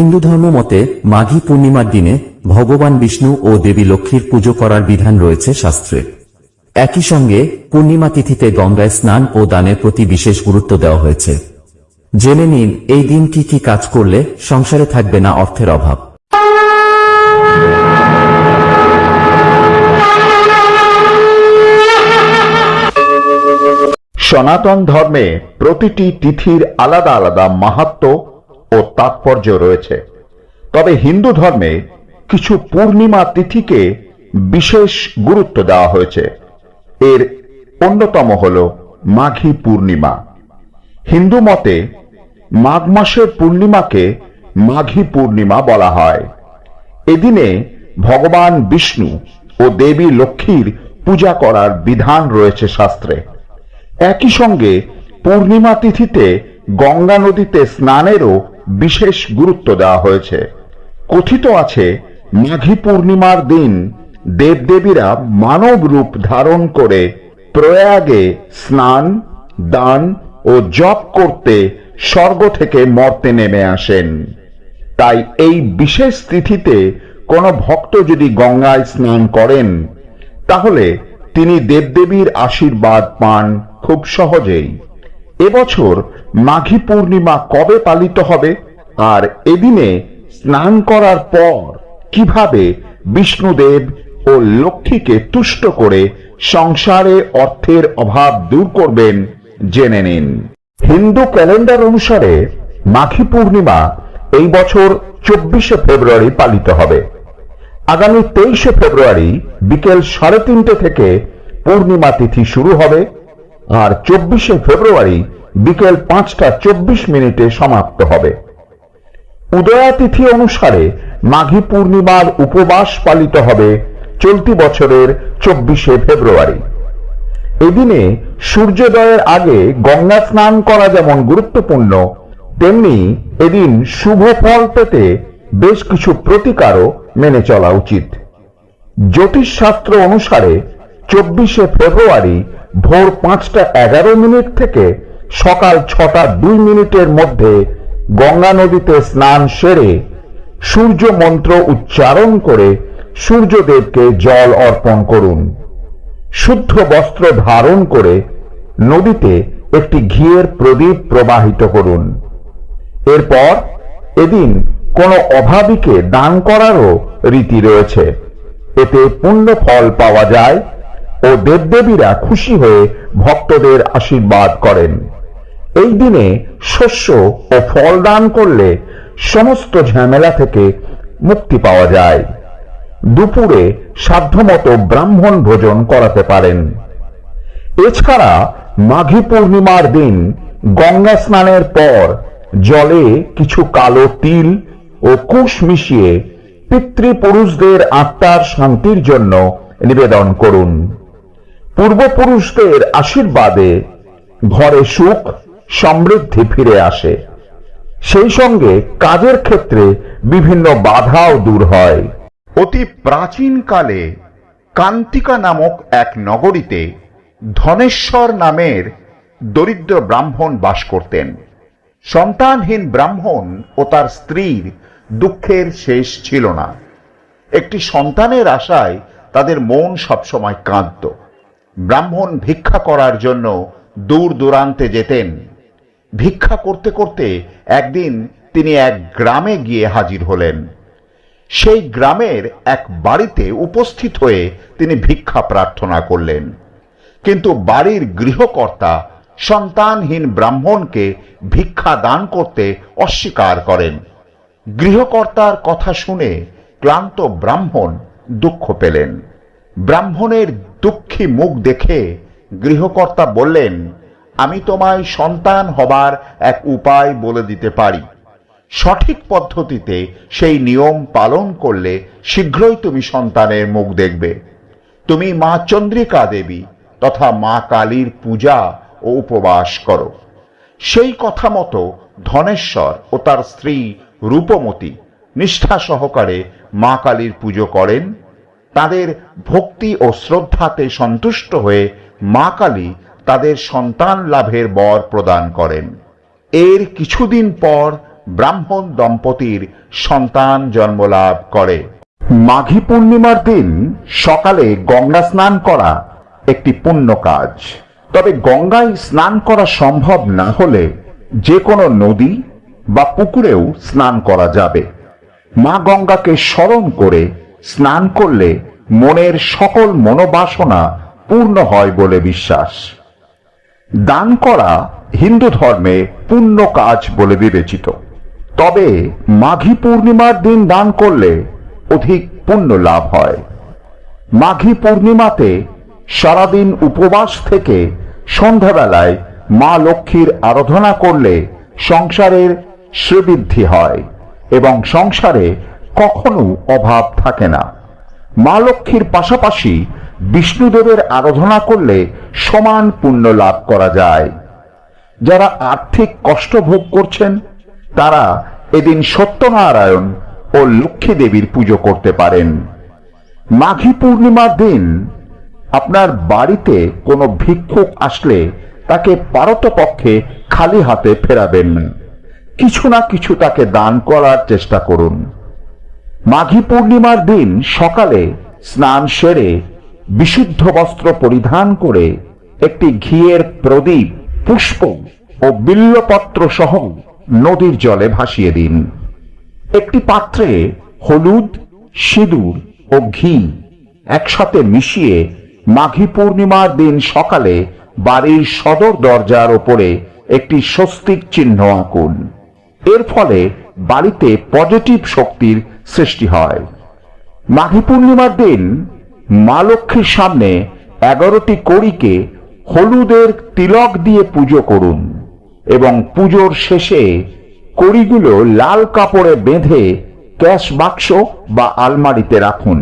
হিন্দু ধর্ম মতে মাঘী পূর্ণিমার দিনে ভগবান বিষ্ণু ও দেবী লক্ষ্মীর পুজো করার বিধান রয়েছে শাস্ত্রে। একই সঙ্গে পূর্ণিমা তিথিতে গঙ্গায় স্নান ও দানের প্রতি বিশেষ গুরুত্ব দেওয়া হয়েছে। জেনে নিন, এই দিন কি কি কাজ করলে সংসারে থাকবে না অর্থের অভাব। সনাতন ধর্মে প্রতিটি তিথির আলাদা আলাদা মাহাত্ম ও তাৎপর্য রয়েছে। তবে হিন্দু ধর্মে কিছু পূর্ণিমা তিথিকে বিশেষ গুরুত্ব দেওয়া হয়েছে। এর অন্যতম হল মাঘী পূর্ণিমা। হিন্দু মতে মাঘ মাসের পূর্ণিমাকে মাঘী পূর্ণিমা বলা হয়। এদিনে ভগবান বিষ্ণু ও দেবী লক্ষ্মীর পূজা করার বিধান রয়েছে শাস্ত্রে। একই সঙ্গে পূর্ণিমা তিথিতে গঙ্গা নদীতে স্নানেরও বিশেষ গুরুত্ব দেওয়া হয়েছে। কথিত আছে, মাঘী পূর্ণিমার দিন দেবদেবীরা মানব রূপ ধারণ করে প্রয়াগে স্নান, দান ও জপ করতে স্বর্গ থেকে মর্তে নেমে আসেন। তাই এই বিশেষ তিথিতে কোনো ভক্ত যদি গঙ্গায় স্নান করেন, তাহলে তিনি দেবদেবীর আশীর্বাদ পান খুব সহজেই। এবছর মাঘী পূর্ণিমা কবে পালিত হবে? আর এদিনে স্নান করার পর কীভাবে বিষ্ণুদেব ও লক্ষ্মীকে তুষ্ট করে সংসারে অর্থের অভাব দূর করবেন জেনে নিন। হিন্দু ক্যালেন্ডার অনুসারে মাঘী পূর্ণিমা এই বছর চব্বিশে ফেব্রুয়ারি পালিত হবে। আগামী তেইশে ফেব্রুয়ারি বিকেল সাড়ে তিনটে থেকে পূর্ণিমা তিথি শুরু হবে। আর চব্বিশে ফেব্রুয়ারি বিকেল পাঁচটা চব্বিশ মিনিটে সমাপ্ত হবে। উদয়া তিথি অনুসারে মাঘী পূর্ণিমার উপবাস পালিত হবে চলতি বছরের চব্বিশে ফেব্রুয়ারি। এদিনে সূর্যোদয়ের আগে গঙ্গা স্নান করা যেমন গুরুত্বপূর্ণ, তেমনি এদিন শুভ ফল পেতে বেশ কিছু প্রতিকারও মেনে চলা উচিত। জ্যোতিষশাস্ত্র অনুসারে চব্বিশে ফেব্রুয়ারি ভোর পাঁচটা এগারো মিনিট থেকে সকাল ছটা দুই মিনিটের মধ্যে গঙ্গা নদীতে স্নান সেরে সূর্য মন্ত্র উচ্চারণ করে সূর্যদেবকে জল অর্পণ করুন। শুদ্ধ বস্ত্র ধারণ করে নদীতে একটি ঘিয়ের প্রদীপ প্রবাহিত করুন। এরপর এদিন কোনো অভাবীকে দান করারও রীতি রয়েছে। এতে পুণ্য ফল পাওয়া যায়। ও দেবদেবীরা খুশি হয়ে ভক্তদের আশীর্বাদ করেন। এই দিনে শস্য ও ফল দান করলে সমস্ত ঝামেলা থেকে মুক্তি পাওয়া যায়। দুপুরে সাধ্যমতো ব্রাহ্মণ ভোজন করাতে পারেন। এছাড়া মাঘী পূর্ণিমার দিন গঙ্গা স্নানের পর জলে কিছু কালো তিল ও কুশ মিশিয়ে পিতৃপুরুষদের আত্মার শান্তির জন্য নিবেদন করুন। পূর্বপুরুষদের আশীর্বাদে ঘরে সুখ, সমৃদ্ধি ফিরে আসে। সেই সঙ্গে কাজের ক্ষেত্রে বিভিন্ন বাধাও দূর হয়। অতি প্রাচীনকালে কান্তিকা নামক এক নগরীতে ধনেশ্বর নামের দরিদ্র ব্রাহ্মণ বাস করতেন। সন্তানহীন ব্রাহ্মণ ও তার স্ত্রীর দুঃখের শেষ ছিল না। একটি সন্তানের আশায় তাদের মন সবসময় কাঁদত ব্রাহ্মণ ভিক্ষা করার জন্য দূর দূরান্তে যেতেন। ভিক্ষা করতে করতে একদিন তিনি এক গ্রামে গিয়ে হাজির হলেন। সেই গ্রামের এক বাড়িতে উপস্থিত হয়ে তিনি ভিক্ষা প্রার্থনা করলেন। কিন্তু বাড়ির গৃহকর্তা সন্তানহীন ব্রাহ্মণকে ভিক্ষা দান করতে অস্বীকার করেন। গৃহকর্তার কথা শুনে ক্লান্ত ব্রাহ্মণ দুঃখ পেলেন। ব্রাহ্মণের দুঃখী মুখ দেখে গৃহকর্তা বললেন, আমি তোমায় সন্তান হবার এক উপায় বলে দিতে পারি। সঠিক পদ্ধতিতে সেই নিয়ম পালন করলে শীঘ্রই তুমি সন্তানের মুখ দেখবে। তুমি মা চন্দ্রিকা দেবী তথা মা কালীর পূজা ও উপবাস করো। সেই কথা মতো ধনেশ্বর ও তার স্ত্রী রূপমতী নিষ্ঠা সহকারে মা কালীর পুজো করেন তাদের ভক্তি ও শ্রদ্ধাতে সন্তুষ্ট হয়ে মা কালী তাদের সন্তান লাভের বর প্রদান করেন। এর কিছুদিন পর ব্রাহ্মণ দম্পতির সন্তান জন্মলাভ করে। মাঘী পূর্ণিমার দিন সকালে গঙ্গা স্নান করা একটি পুণ্য কাজ। তবে গঙ্গায় স্নান করা সম্ভব না হলে যে কোনো নদী বা পুকুরেও স্নান করা যাবে। মা গঙ্গাকে স্মরণ করে স্নান করলে মনের সকল মনোবাসনা পূর্ণ হয় বলে বিশ্বাস। দান করা হিন্দু ধর্মে পুণ্য কাজ বলে বিবেচিত। তবে মাঘী পূর্ণিমার দিন দান করলে অধিক পুণ্য লাভ হয়। মাঘী পূর্ণিমাতে সারাদিন উপবাস থেকে সন্ধ্যাবেলায় মা লক্ষ্মীর আরাধনা করলে সংসারের শ্রীবৃদ্ধি হয় এবং সংসারে কখনো অভাব থাকে না। মা লক্ষ্মীর পাশাপাশি বিষ্ণুদেবের আরাধনা করলে সমান পুণ্য লাভ করা যায়। যারা আর্থিক কষ্ট ভোগ করছেন, তারা এদিন সত্যনারায়ণ ও লক্ষ্মী দেবীর পুজো করতে পারেন। মাঘী পূর্ণিমার দিন আপনার বাড়িতে কোনো ভিক্ষুক আসলে তাকে পারতপক্ষে খালি হাতে ফেরাবেন। কিছু না কিছু তাকে দান করার চেষ্টা করুন। মাঘী পূর্ণিমার দিন সকালে স্নান সেরে বিশুদ্ধ বস্ত্র পরিধান করে একটি ঘিয়ের প্রদীপ, পুষ্প ও বিল্লপত্র সহ নদীর জলে ভাসিয়ে দিন। একটি পাত্রে হলুদ, সিঁদুর ও ঘি একসাথে মিশিয়ে মাঘী পূর্ণিমার দিন সকালে বাড়ির সদর দরজার ওপরে একটি স্বস্তিক চিহ্ন আঁকুন। এর ফলে বাড়িতে পজিটিভ শক্তির সৃষ্টি হয়। মাঘী পূর্ণিমার দিন মা লক্ষ্মীর সামনে এগারোটি কড়িকে হলুদের তিলক দিয়ে পুজো করুন এবং পুজোর শেষে কড়িগুলো লাল কাপড়ে বেঁধে ক্যাশ বাক্স বা আলমারিতে রাখুন।